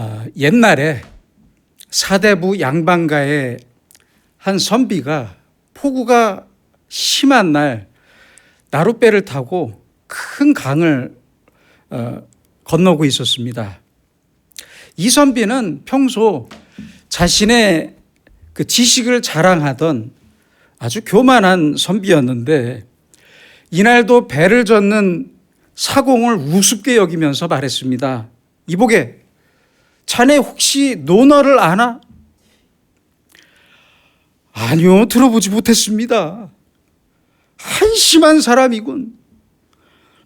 어, 옛날에 사대부 양반가의 한 선비가 폭우가 심한 날 나룻배를 타고 큰 강을 어, 건너고 있었습니다. 이 선비는 평소 자신의 그 지식을 자랑하던 아주 교만한 선비였는데 이날도 배를 젓는 사공을 우습게 여기면서 말했습니다. 이보게, 자네 혹시 논어를 아나? 아니요, 들어보지 못했습니다. 한심한 사람이군.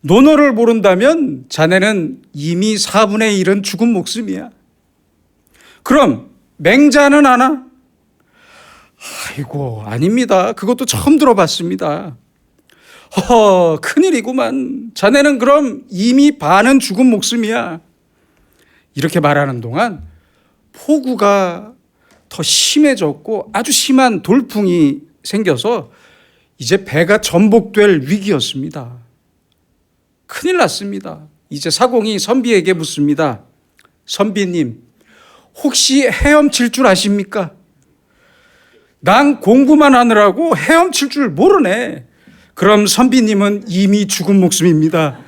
논어를 모른다면 자네는 이미 4분의 1은 죽은 목숨이야. 그럼 맹자는 아나? 아이고, 아닙니다. 그것도 처음 들어봤습니다. 허, 큰일이구만. 자네는 그럼 이미 반은 죽은 목숨이야. 이렇게 말하는 동안 폭우가 더 심해졌고 아주 심한 돌풍이 생겨서 이제 배가 전복될 위기였습니다. 큰일 났습니다. 이제 사공이 선비에게 묻습니다. 선비님, 혹시 헤엄칠 줄 아십니까? 난 공부만 하느라고 헤엄칠 줄 모르네. 그럼 선비님은 이미 죽은 목숨입니다.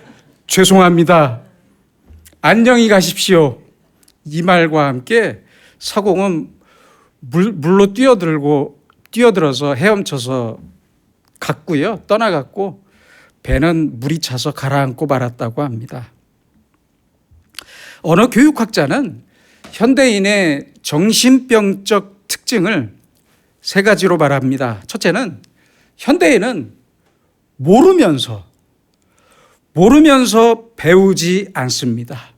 죄송합니다. 안녕히 가십시오. 이 말과 함께 사공은 물, 물로 뛰어들고 뛰어들어서 헤엄쳐서 갔고요. 떠나갔고 배는 물이 차서 가라앉고 말았다고 합니다. 언어 교육학자는 현대인의 정신병적 특징을 세 가지로 말합니다. 첫째는 현대인은 모르면서 모르면서 배우지 않습니다.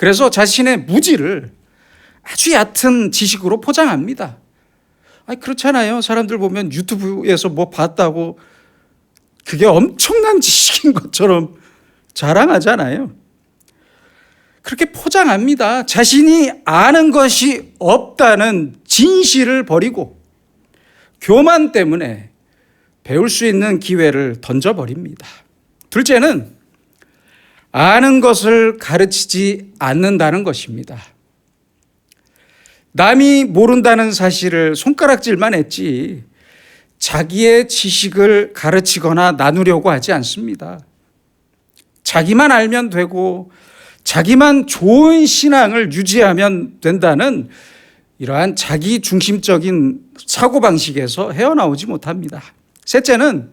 그래서 자신의 무지를 아주 얕은 지식으로 포장합니다. 아니 그렇잖아요. 사람들 보면 유튜브에서 뭐 봤다고 그게 엄청난 지식인 것처럼 자랑하잖아요. 그렇게 포장합니다. 자신이 아는 것이 없다는 진실을 버리고 교만 때문에 배울 수 있는 기회를 던져버립니다. 둘째는 아는 것을 가르치지 않는다는 것입니다. 남이 모른다는 사실을 손가락질만 했지 자기의 지식을 가르치거나 나누려고 하지 않습니다. 자기만 알면 되고 자기만 좋은 신앙을 유지하면 된다는 이러한 자기 중심적인 사고방식에서 헤어나오지 못합니다. 셋째는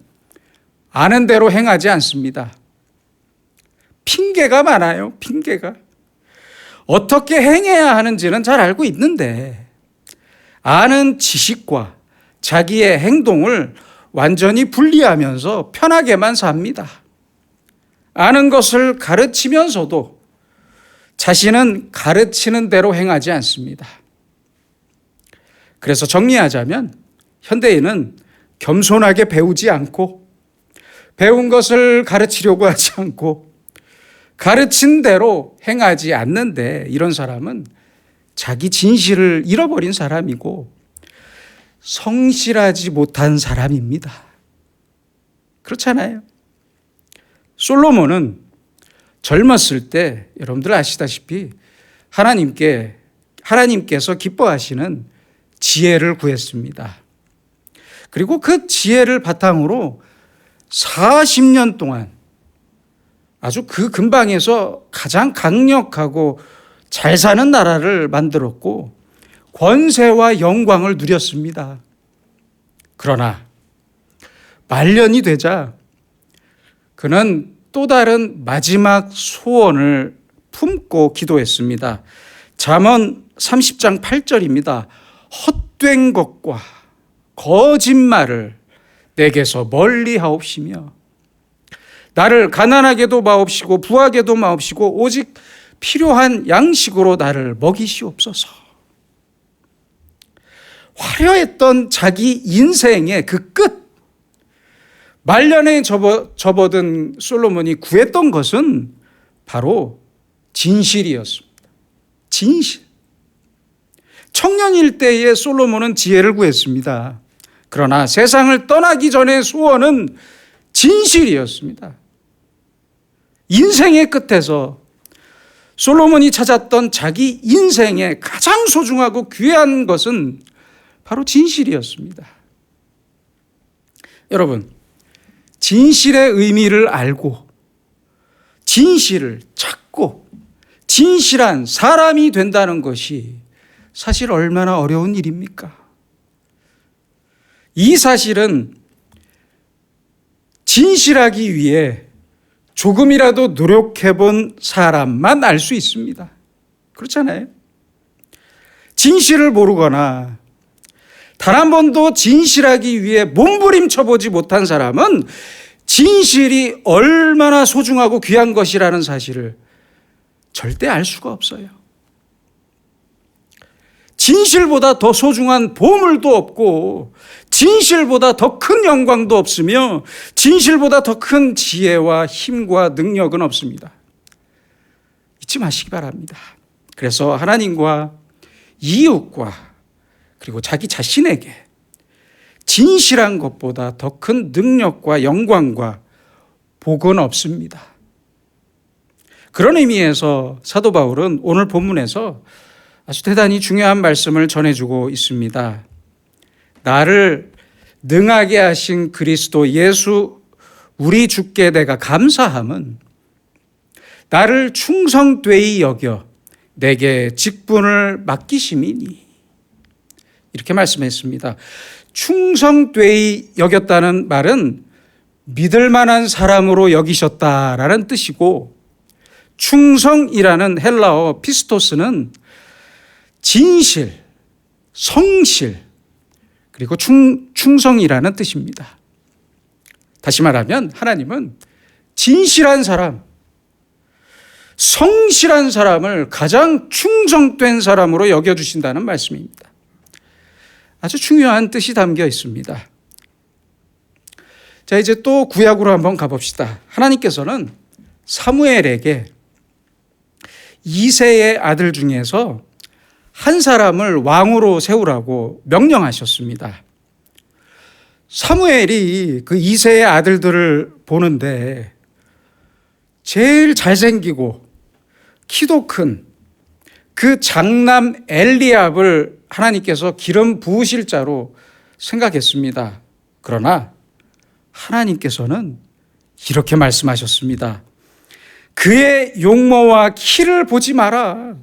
아는 대로 행하지 않습니다. 핑계가 많아요, 핑계가. 어떻게 행해야 하는지는 잘 알고 있는데, 아는 지식과 자기의 행동을 완전히 분리하면서 편하게만 삽니다. 아는 것을 가르치면서도 자신은 가르치는 대로 행하지 않습니다. 그래서 정리하자면 현대인은 겸손하게 배우지 않고 배운 것을 가르치려고 하지 않고 가르친 대로 행하지 않는데 이런 사람은 자기 진실을 잃어버린 사람이고 성실하지 못한 사람입니다. 그렇잖아요. 솔로몬은 젊었을 때 여러분들 아시다시피 하나님께 하나님께서 기뻐하시는 지혜를 구했습니다. 그리고 그 지혜를 바탕으로 40년 동안 아주 그 근방에서 가장 강력하고 잘 사는 나라를 만들었고 권세와 영광을 누렸습니다. 그러나 말년이 되자 그는 또 다른 마지막 소원을 품고 기도했습니다. 잠언 30장 8절입니다. 헛된 것과 거짓말을 내게서 멀리 하옵시며 나를 가난하게도 마옵시고 부하게도 마옵시고 오직 필요한 양식으로 나를 먹이시옵소서. 화려했던 자기 인생의 그 끝, 말년에 접어, 접어든 솔로몬이 구했던 것은 바로 진실이었습니다. 진실. 청년일 때의 솔로몬은 지혜를 구했습니다. 그러나 세상을 떠나기 전의 소원은 진실이었습니다. 인생의 끝에서 솔로몬이 찾았던 자기 인생에 가장 소중하고 귀한 것은 바로 진실이었습니다. 여러분, 진실의 의미를 알고 진실을 찾고 진실한 사람이 된다는 것이 사실 얼마나 어려운 일입니까? 이 사실은 진실하기 위해 조금이라도 노력해 본 사람만 알 수 있습니다. 그렇잖아요. 진실을 모르거나 단 한 번도 진실하기 위해 몸부림쳐 보지 못한 사람은 진실이 얼마나 소중하고 귀한 것이라는 사실을 절대 알 수가 없어요. 진실보다 더 소중한 보물도 없고, 진실보다 더 큰 영광도 없으며, 진실보다 더 큰 지혜와 힘과 능력은 없습니다. 잊지 마시기 바랍니다. 그래서 하나님과 이웃과 그리고 자기 자신에게 진실한 것보다 더 큰 능력과 영광과 복은 없습니다. 그런 의미에서 사도 바울은 오늘 본문에서 아주 대단히 중요한 말씀을 전해주고 있습니다. 나를 능하게 하신 그리스도 예수 우리 주께 내가 감사함은 나를 충성되이 여겨 내게 직분을 맡기심이니 이렇게 말씀했습니다. 충성되이 여겼다는 말은 믿을 만한 사람으로 여기셨다라는 뜻이고 충성이라는 헬라어 피스토스는 진실, 성실, 그리고 충, 충성이라는 뜻입니다. 다시 말하면 하나님은 진실한 사람, 성실한 사람을 가장 충성된 사람으로 여겨주신다는 말씀입니다. 아주 중요한 뜻이 담겨 있습니다. 자, 이제 또 구약으로 한번 가봅시다. 하나님께서는 사무엘에게 이세의 아들 중에서 한 사람을 왕으로 세우라고 명령하셨습니다. 사무엘이 그 이세의 아들들을 보는데 제일 잘생기고 키도 큰 그 장남 엘리압을 하나님께서 기름 부으실 자로 생각했습니다. 그러나 하나님께서는 이렇게 말씀하셨습니다. 그의 용모와 키를 보지 마라.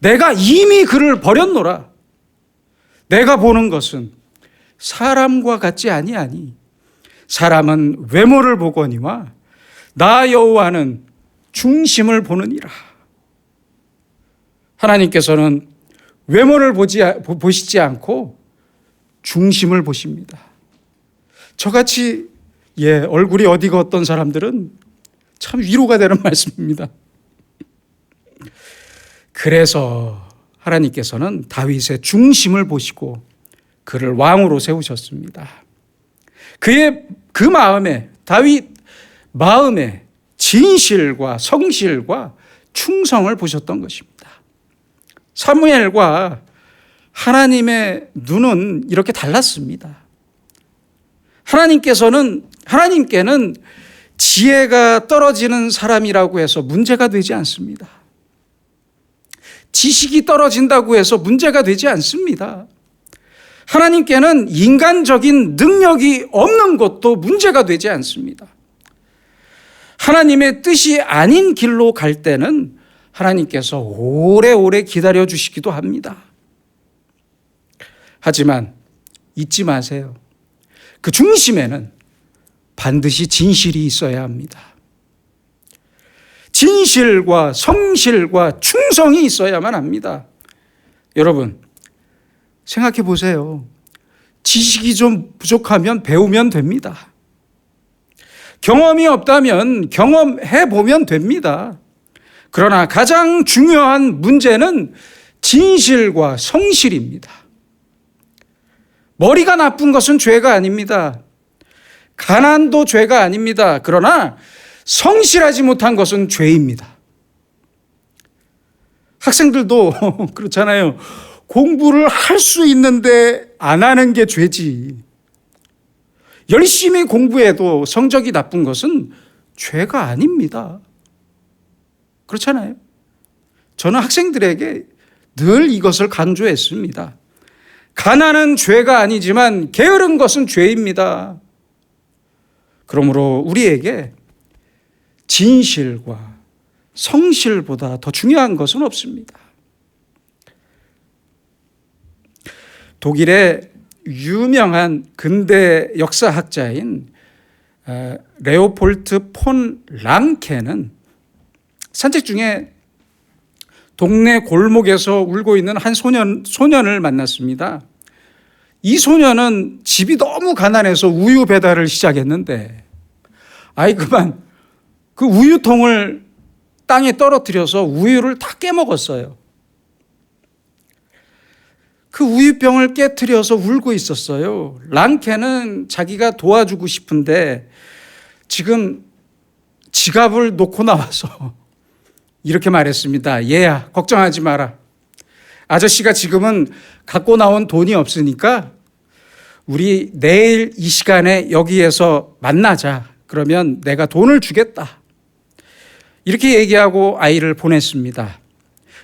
내가 이미 그를 버렸노라. 내가 보는 것은 사람과 같지 아니하니 사람은 외모를 보거니와 나 여호와는 중심을 보느니라. 하나님께서는 외모를 보지, 보시지 않고 중심을 보십니다. 저같이 예, 얼굴이 어디가 어떤 사람들은 참 위로가 되는 말씀입니다. 그래서 하나님께서는 다윗의 중심을 보시고 그를 왕으로 세우셨습니다. 그의 그 마음에 다윗 마음에 진실과 성실과 충성을 보셨던 것입니다. 사무엘과 하나님의 눈은 이렇게 달랐습니다. 하나님께서는 하나님께는 지혜가 떨어지는 사람이라고 해서 문제가 되지 않습니다. 지식이 떨어진다고 해서 문제가 되지 않습니다. 하나님께는 인간적인 능력이 없는 것도 문제가 되지 않습니다. 하나님의 뜻이 아닌 길로 갈 때는 하나님께서 오래오래 기다려 주시기도 합니다. 하지만 잊지 마세요. 그 중심에는 반드시 진실이 있어야 합니다. 진실과 성실과 충성이 있어야만 합니다. 여러분, 생각해 보세요. 지식이 좀 부족하면 배우면 됩니다. 경험이 없다면 경험해 보면 됩니다. 그러나 가장 중요한 문제는 진실과 성실입니다. 머리가 나쁜 것은 죄가 아닙니다. 가난도 죄가 아닙니다. 그러나 성실하지 못한 것은 죄입니다. 학생들도 그렇잖아요. 공부를 할 수 있는데 안 하는 게 죄지. 열심히 공부해도 성적이 나쁜 것은 죄가 아닙니다. 그렇잖아요. 저는 학생들에게 늘 이것을 강조했습니다. 가난은 죄가 아니지만 게으른 것은 죄입니다. 그러므로 우리에게 진실과 성실보다 더 중요한 것은 없습니다. 독일의 유명한 근대 역사학자인 어, 레오폴트 폰 랑케는 산책 중에 동네 골목에서 울고 있는 한 소년, 소년을 만났습니다. 이 소년은 집이 너무 가난해서 우유 배달을 시작했는데, 아이, 그만, 그 우유통을 땅에 떨어뜨려서 우유를 다 깨먹었어요. 그 우유병을 깨뜨려서 울고 있었어요. 랑케는 자기가 도와주고 싶은데 지금 지갑을 놓고 나와서 이렇게 말했습니다. 얘야, 걱정하지 마라. 아저씨가 지금은 갖고 나온 돈이 없으니까 우리 내일 이 시간에 여기에서 만나자. 그러면 내가 돈을 주겠다. 이렇게 얘기하고 아이를 보냈습니다.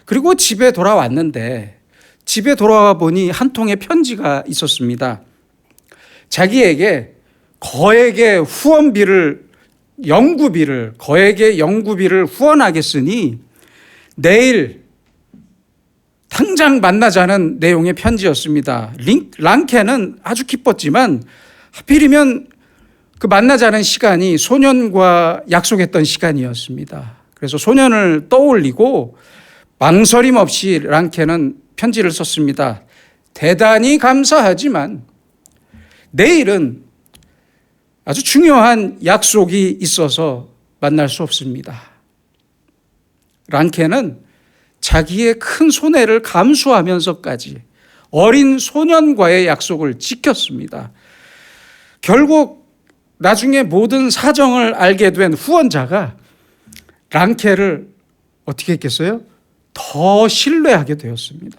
그리고 집에 돌아왔는데 집에 돌아와 보니 한 통의 편지가 있었습니다. 자기에게 거액의 후원비를 연구비를 거액의 연구비를 후원하겠으니 내일 당장 만나자는 내용의 편지였습니다. 링, 랑케는 아주 기뻤지만 하필이면 그 만나자는 시간이 소년과 약속했던 시간이었습니다. 그래서 소년을 떠올리고 망설임 없이 랑케는 편지를 썼습니다. 대단히 감사하지만 내일은 아주 중요한 약속이 있어서 만날 수 없습니다. 랑케는 자기의 큰 손해를 감수하면서까지 어린 소년과의 약속을 지켰습니다. 결국 나중에 모든 사정을 알게 된 후원자가 랑케를 어떻게 했겠어요? 더 신뢰하게 되었습니다.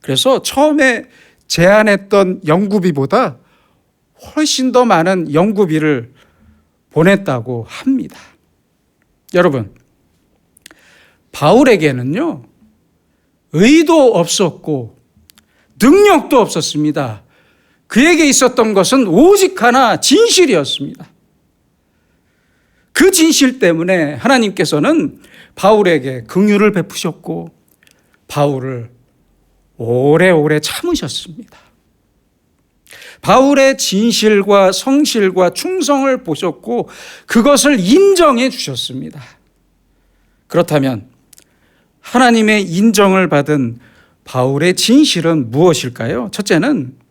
그래서 처음에 제안했던 연구비보다 훨씬 더 많은 연구비를 보냈다고 합니다. 여러분, 바울에게는요, 의도 없었고, 능력도 없었습니다. 그에게 있었던 것은 오직 하나 진실이었습니다. 그 진실 때문에 하나님께서는 바울에게 긍휼을 베푸셨고 바울을 오래오래 참으셨습니다. 바울의 진실과 성실과 충성을 보셨고 그것을 인정해 주셨습니다. 그렇다면 하나님의 인정을 받은 바울의 진실은 무엇일까요? 첫째는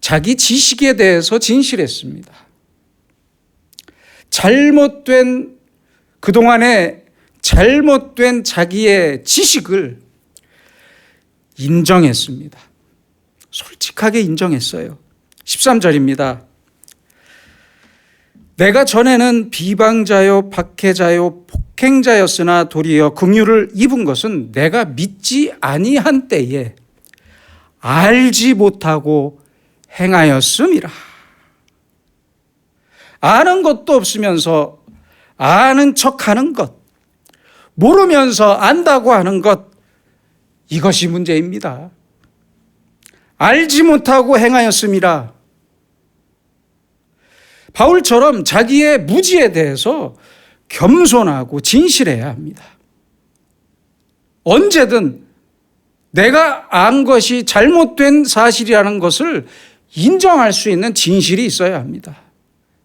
자기 지식에 대해서 진실했습니다. 잘못된 그동안의 잘못된 자기의 지식을 인정했습니다. 솔직하게 인정했어요. 13절입니다. 내가 전에는 비방자요, 박해자요, 폭행자였으나 도리어 긍휼을 입은 것은 내가 믿지 아니한 때에 알지 못하고 행하였음이라. 아는 것도 없으면서 아는 척 하는 것, 모르면서 안다고 하는 것, 이것이 문제입니다. 알지 못하고 행하였습니다. 바울처럼 자기의 무지에 대해서 겸손하고 진실해야 합니다. 언제든 내가 안 것이 잘못된 사실이라는 것을 인정할 수 있는 진실이 있어야 합니다.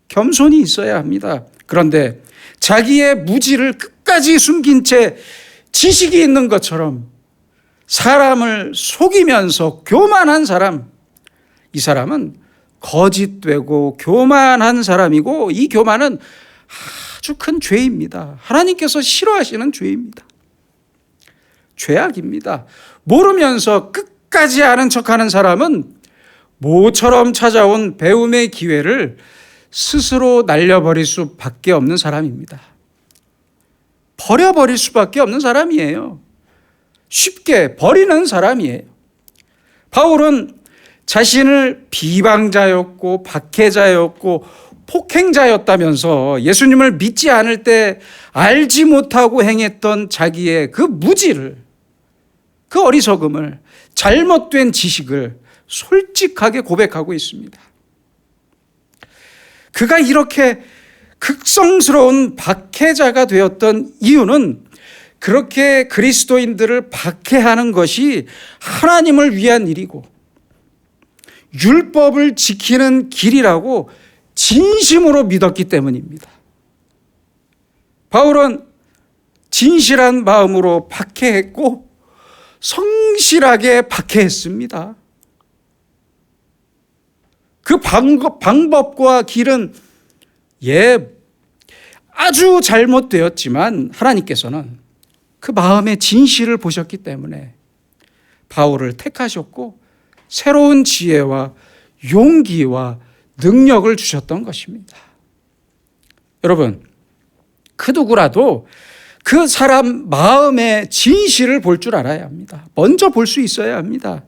겸손이 있어야 합니다. 그런데 자기의 무지를 끝까지 숨긴 채 지식이 있는 것처럼 사람을 속이면서 교만한 사람, 이 사람은 거짓되고 교만한 사람이고 이 교만은 아주 큰 죄입니다. 하나님께서 싫어하시는 죄입니다. 죄악입니다. 모르면서 끝까지 아는 척하는 사람은 모처럼 찾아온 배움의 기회를 스스로 날려버릴 수밖에 없는 사람입니다. 버려버릴 수밖에 없는 사람이에요. 쉽게 버리는 사람이에요. 바울은 자신을 비방자였고 박해자였고 폭행자였다면서 예수님을 믿지 않을 때 알지 못하고 행했던 자기의 그 무지를, 그 어리석음을, 잘못된 지식을 솔직하게 고백하고 있습니다. 그가 이렇게 극성스러운 박해자가 되었던 이유는 그렇게 그리스도인들을 박해하는 것이 하나님을 위한 일이고 율법을 지키는 길이라고 진심으로 믿었기 때문입니다. 바울은 진실한 마음으로 박해했고 성실하게 박해했습니다. 그 방법, 방법과 길은 예, 아주 잘못되었지만 하나님께서는 그 마음의 진실을 보셨기 때문에 바울을 택하셨고 새로운 지혜와 용기와 능력을 주셨던 것입니다. 여러분, 그 누구라도 그 사람 마음의 진실을 볼 줄 알아야 합니다. 먼저 볼 수 있어야 합니다.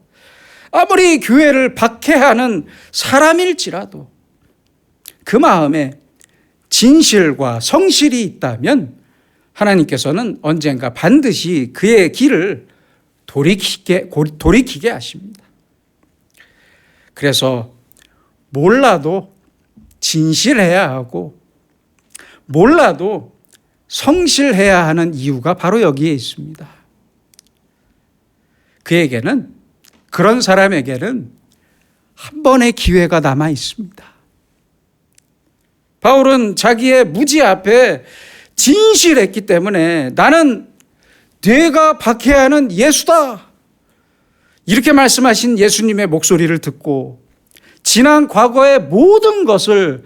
아무리 교회를 박해하는 사람일지라도 그 마음에 진실과 성실이 있다면 하나님께서는 언젠가 반드시 그의 길을 돌이키게, 돌이키게 하십니다. 그래서 몰라도 진실해야 하고 몰라도 성실해야 하는 이유가 바로 여기에 있습니다. 그에게는 그런 사람에게는 한 번의 기회가 남아 있습니다. 바울은 자기의 무지 앞에 진실했기 때문에 나는 내가 박해야 하는 예수다. 이렇게 말씀하신 예수님의 목소리를 듣고 지난 과거의 모든 것을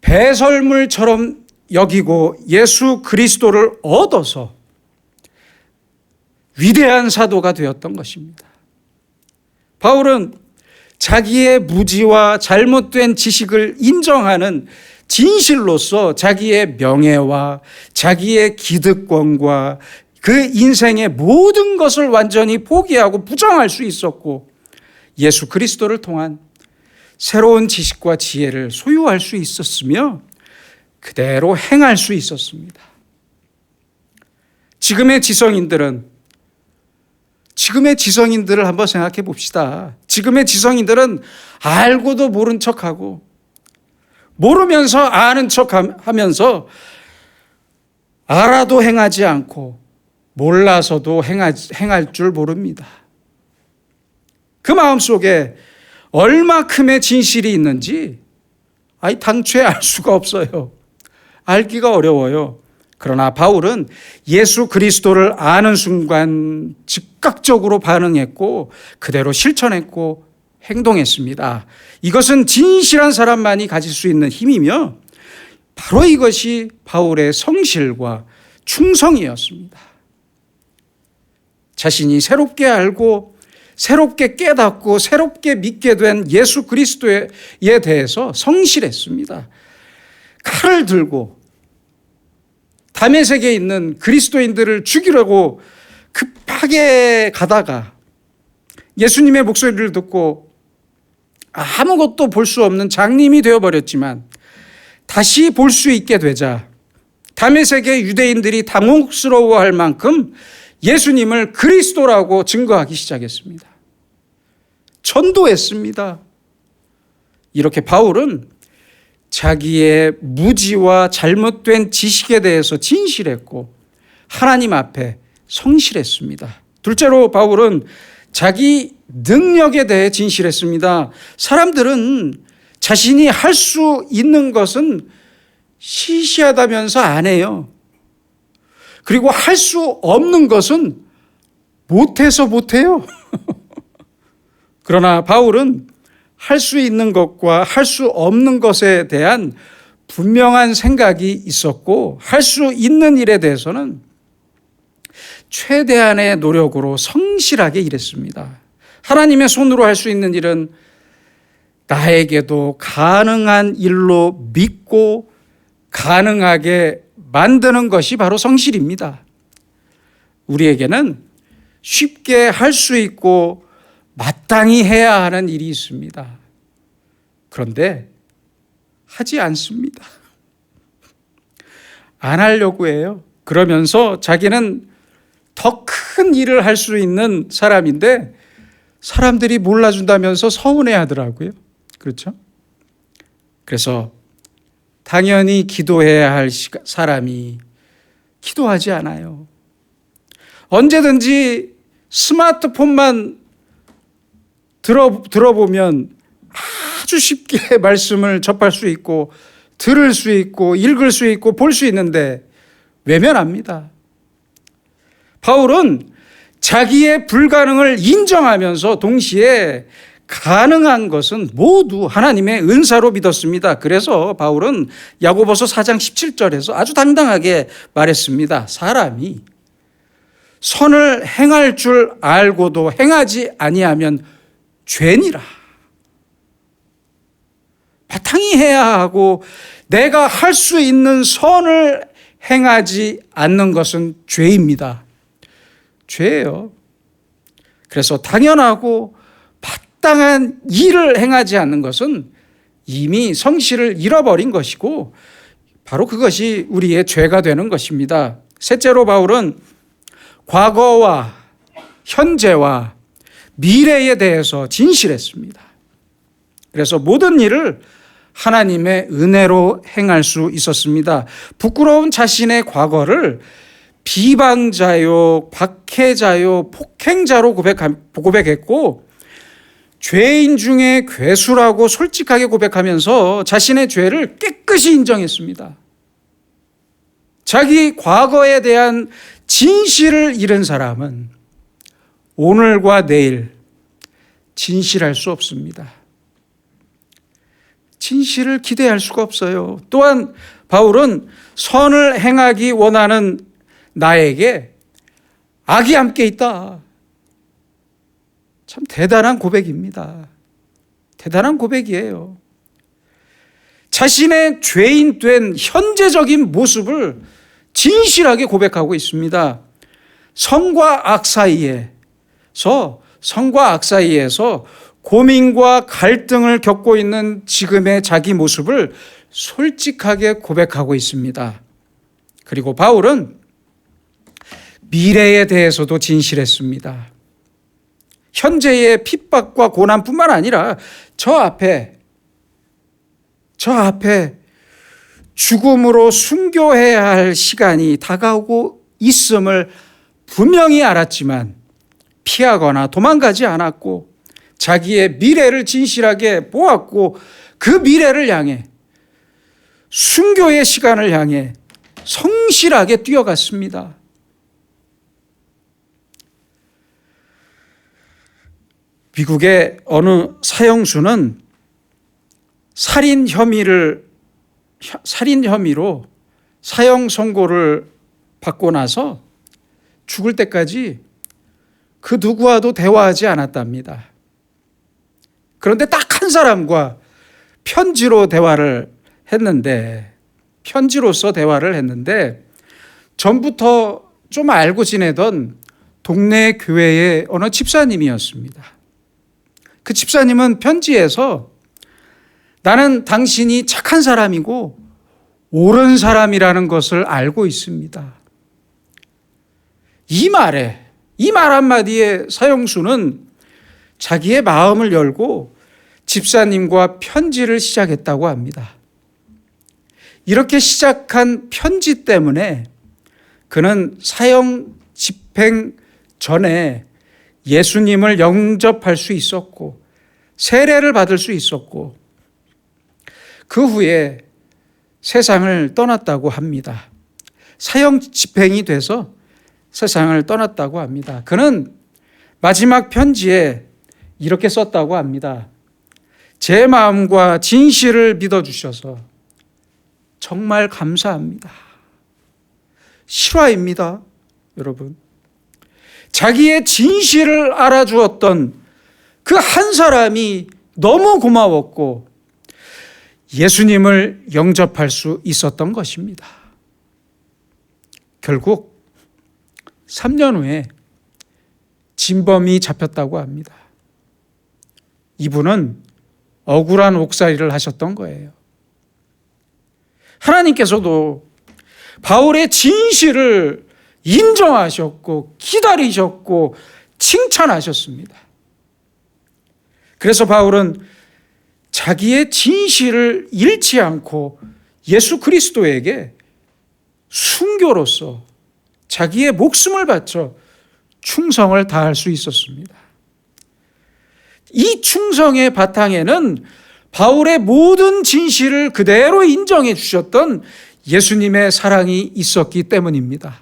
배설물처럼 여기고 예수 그리스도를 얻어서 위대한 사도가 되었던 것입니다. 바울은 자기의 무지와 잘못된 지식을 인정하는 진실로서 자기의 명예와 자기의 기득권과 그 인생의 모든 것을 완전히 포기하고 부정할 수 있었고 예수 그리스도를 통한 새로운 지식과 지혜를 소유할 수 있었으며 그대로 행할 수 있었습니다. 지금의 지성인들은 지금의 지성인들을 한번 생각해 봅시다. 지금의 지성인들은 알고도 모른 척하고 모르면서 아는 척 하면서 알아도 행하지 않고 몰라서도 행할 줄 모릅니다. 그 마음 속에 얼마큼의 진실이 있는지 아이 당초에 알 수가 없어요. 알기가 어려워요. 그러나 바울은 예수 그리스도를 아는 순간 즉각적으로 반응했고 그대로 실천했고 행동했습니다. 이것은 진실한 사람만이 가질 수 있는 힘이며 바로 이것이 바울의 성실과 충성이었습니다. 자신이 새롭게 알고 새롭게 깨닫고 새롭게 믿게 된 예수 그리스도에 대해서 성실했습니다. 칼을 들고 담에색에 있는 그리스도인들을 죽이려고 급하게 가다가 예수님의 목소리를 듣고 아무것도 볼 수 없는 장님이 되어버렸지만 다시 볼 수 있게 되자 담에색의 유대인들이 당혹스러워할 만큼 예수님을 그리스도라고 증거하기 시작했습니다. 전도했습니다. 이렇게 바울은 자기의 무지와 잘못된 지식에 대해서 진실했고 하나님 앞에 성실했습니다. 둘째로 바울은 자기 능력에 대해 진실했습니다. 사람들은 자신이 할 수 있는 것은 시시하다면서 안 해요. 그리고 할 수 없는 것은 못해서 못해요. 그러나 바울은 할 수 있는 것과 할 수 없는 것에 대한 분명한 생각이 있었고 할 수 있는 일에 대해서는 최대한의 노력으로 성실하게 일했습니다. 하나님의 손으로 할 수 있는 일은 나에게도 가능한 일로 믿고 가능하게 만드는 것이 바로 성실입니다. 우리에게는 쉽게 할 수 있고 마땅히 해야 하는 일이 있습니다. 그런데 하지 않습니다. 안 하려고 해요. 그러면서 자기는 더 큰 일을 할 수 있는 사람인데 사람들이 몰라준다면서 서운해 하더라고요. 그렇죠? 그래서 당연히 기도해야 할 사람이 기도하지 않아요. 언제든지 스마트폰만 들어, 들어보면 아주 쉽게 말씀을 접할 수 있고 들을 수 있고 읽을 수 있고 볼 수 있는데 외면합니다. 바울은 자기의 불가능을 인정하면서 동시에 가능한 것은 모두 하나님의 은사로 믿었습니다. 그래서 바울은 야고보서 4장 17절에서 아주 당당하게 말했습니다. 사람이 선을 행할 줄 알고도 행하지 아니하면 죄니라. 바탕이 해야 하고 내가 할 수 있는 선을 행하지 않는 것은 죄입니다. 죄예요. 그래서 당연하고 마땅한 일을 행하지 않는 것은 이미 성실을 잃어버린 것이고 바로 그것이 우리의 죄가 되는 것입니다. 셋째로 바울은 과거와 현재와 미래에 대해서 진실했습니다. 그래서 모든 일을 하나님의 은혜로 행할 수 있었습니다. 부끄러운 자신의 과거를 비방자요, 박해자요, 폭행자로 고백했고, 죄인 중에 괴수라고 솔직하게 고백하면서 자신의 죄를 깨끗이 인정했습니다. 자기 과거에 대한 진실을 잃은 사람은 오늘과 내일 진실할 수 없습니다. 진실을 기대할 수가 없어요. 또한 바울은 선을 행하기 원하는 나에게 악이 함께 있다. 참 대단한 고백입니다. 대단한 고백이에요. 자신의 죄인 된 현재적인 모습을 진실하게 고백하고 있습니다. 성과 악 사이에 서 성과 악 사이에서 고민과 갈등을 겪고 있는 지금의 자기 모습을 솔직하게 고백하고 있습니다. 그리고 바울은 미래에 대해서도 진실했습니다. 현재의 핍박과 고난뿐만 아니라 저 앞에 저 앞에 죽음으로 순교해야 할 시간이 다가오고 있음을 분명히 알았지만 피하거나 도망가지 않았고 자기의 미래를 진실하게 보았고 그 미래를 향해 순교의 시간을 향해 성실하게 뛰어갔습니다. 미국의 어느 사형수는 살인 혐의를 살인 혐의로 사형 선고를 받고 나서 죽을 때까지 그 누구와도 대화하지 않았답니다. 그런데 딱 한 사람과 편지로 대화를 했는데 편지로서 대화를 했는데 전부터 좀 알고 지내던 동네 교회의 어느 집사님이었습니다. 그 집사님은 편지에서 나는 당신이 착한 사람이고 옳은 사람이라는 것을 알고 있습니다. 이 말에, 이 말 한마디에 사형수는 자기의 마음을 열고 집사님과 편지를 시작했다고 합니다. 이렇게 시작한 편지 때문에 그는 사형 집행 전에 예수님을 영접할 수 있었고 세례를 받을 수 있었고 그 후에 세상을 떠났다고 합니다. 사형 집행이 돼서 세상을 떠났다고 합니다. 그는 마지막 편지에 이렇게 썼다고 합니다. 제 마음과 진실을 믿어주셔서 정말 감사합니다. 실화입니다. 여러분. 자기의 진실을 알아주었던 그 한 사람이 너무 고마웠고 예수님을 영접할 수 있었던 것입니다. 결국 3년 후에 진범이 잡혔다고 합니다. 이분은 억울한 옥살이를 하셨던 거예요. 하나님께서도 바울의 진실을 인정하셨고 기다리셨고 칭찬하셨습니다. 그래서 바울은 자기의 진실을 잃지 않고 예수 그리스도에게 순교로서 자기의 목숨을 바쳐 충성을 다할 수 있었습니다. 이 충성의 바탕에는 바울의 모든 진실을 그대로 인정해 주셨던 예수님의 사랑이 있었기 때문입니다.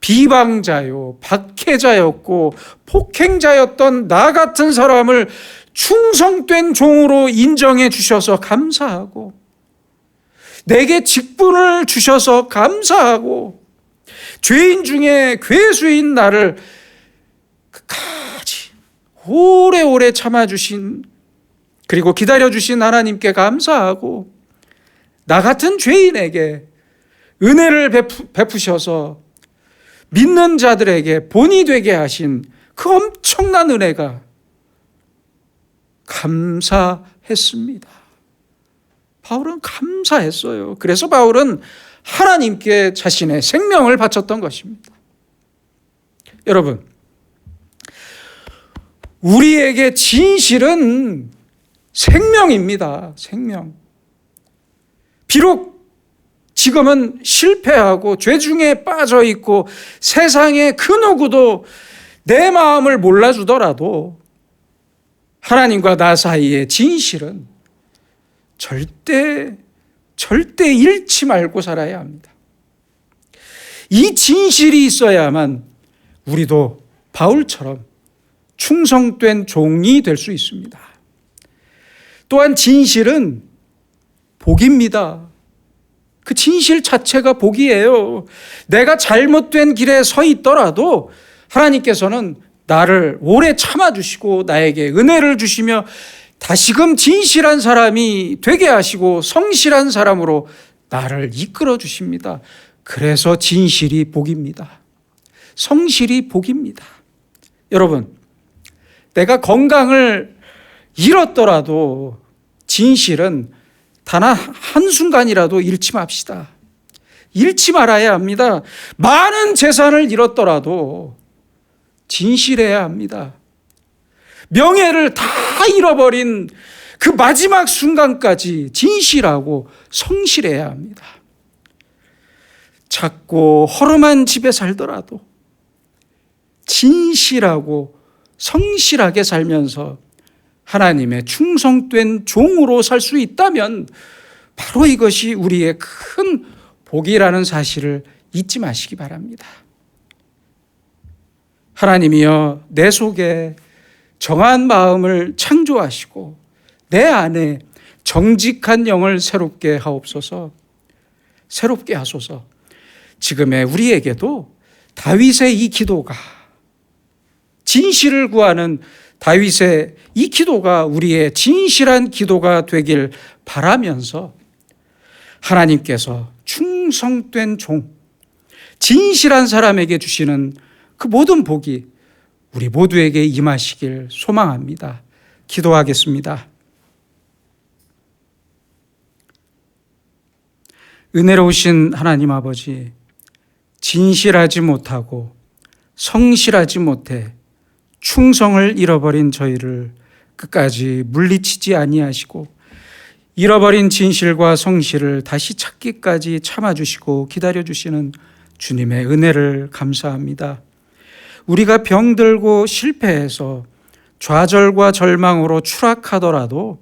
비방자요, 박해자였고 폭행자였던 나 같은 사람을 충성된 종으로 인정해 주셔서 감사하고 내게 직분을 주셔서 감사하고 죄인 중에 괴수인 나를 끝까지 오래오래 참아주신 그리고 기다려주신 하나님께 감사하고 나 같은 죄인에게 은혜를 베푸, 베푸셔서 믿는 자들에게 본이 되게 하신 그 엄청난 은혜가 감사했습니다. 바울은 감사했어요. 그래서 바울은 하나님께 자신의 생명을 바쳤던 것입니다. 여러분, 우리에게 진실은 생명입니다. 생명. 비록 지금은 실패하고 죄 중에 빠져 있고 세상의 그 누구도 내 마음을 몰라주더라도 하나님과 나 사이의 진실은 절대, 절대 잃지 말고 살아야 합니다. 이 진실이 있어야만 우리도 바울처럼 충성된 종이 될 수 있습니다. 또한 진실은 복입니다. 그 진실 자체가 복이에요. 내가 잘못된 길에 서 있더라도 하나님께서는 나를 오래 참아주시고 나에게 은혜를 주시며 다시금 진실한 사람이 되게 하시고 성실한 사람으로 나를 이끌어 주십니다. 그래서 진실이 복입니다. 성실이 복입니다. 여러분, 내가 건강을 잃었더라도 진실은 단 한순간이라도 잃지 맙시다. 잃지 말아야 합니다. 많은 재산을 잃었더라도 진실해야 합니다. 명예를 다 잃어버린 그 마지막 순간까지 진실하고 성실해야 합니다. 작고 허름한 집에 살더라도 진실하고 성실하게 살면서 하나님의 충성된 종으로 살 수 있다면 바로 이것이 우리의 큰 복이라는 사실을 잊지 마시기 바랍니다. 하나님이여 내 속에 정한 마음을 창조하시고 내 안에 정직한 영을 새롭게 하옵소서. 새롭게 하소서. 지금의 우리에게도 다윗의 이 기도가 진실을 구하는 다윗의 이 기도가 우리의 진실한 기도가 되길 바라면서 하나님께서 충성된 종, 진실한 사람에게 주시는 그 모든 복이 우리 모두에게 임하시길 소망합니다. 기도하겠습니다. 은혜로우신 하나님 아버지, 진실하지 못하고 성실하지 못해 충성을 잃어버린 저희를 끝까지 물리치지 아니하시고 잃어버린 진실과 성실을 다시 찾기까지 참아주시고 기다려주시는 주님의 은혜를 감사합니다. 우리가 병들고 실패해서 좌절과 절망으로 추락하더라도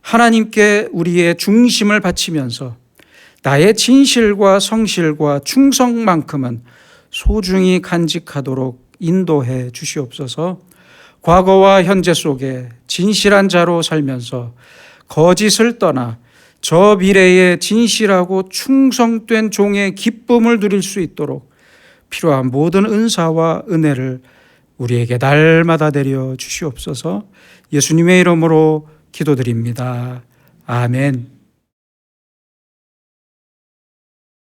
하나님께 우리의 중심을 바치면서 나의 진실과 성실과 충성만큼은 소중히 간직하도록 인도해 주시옵소서. 과거와 현재 속에 진실한 자로 살면서 거짓을 떠나 저 미래에 진실하고 충성된 종의 기쁨을 누릴 수 있도록 필요한 모든 은사와 은혜를 우리에게 날마다 내려 주시옵소서 예수님의 이름으로 기도드립니다. 아멘.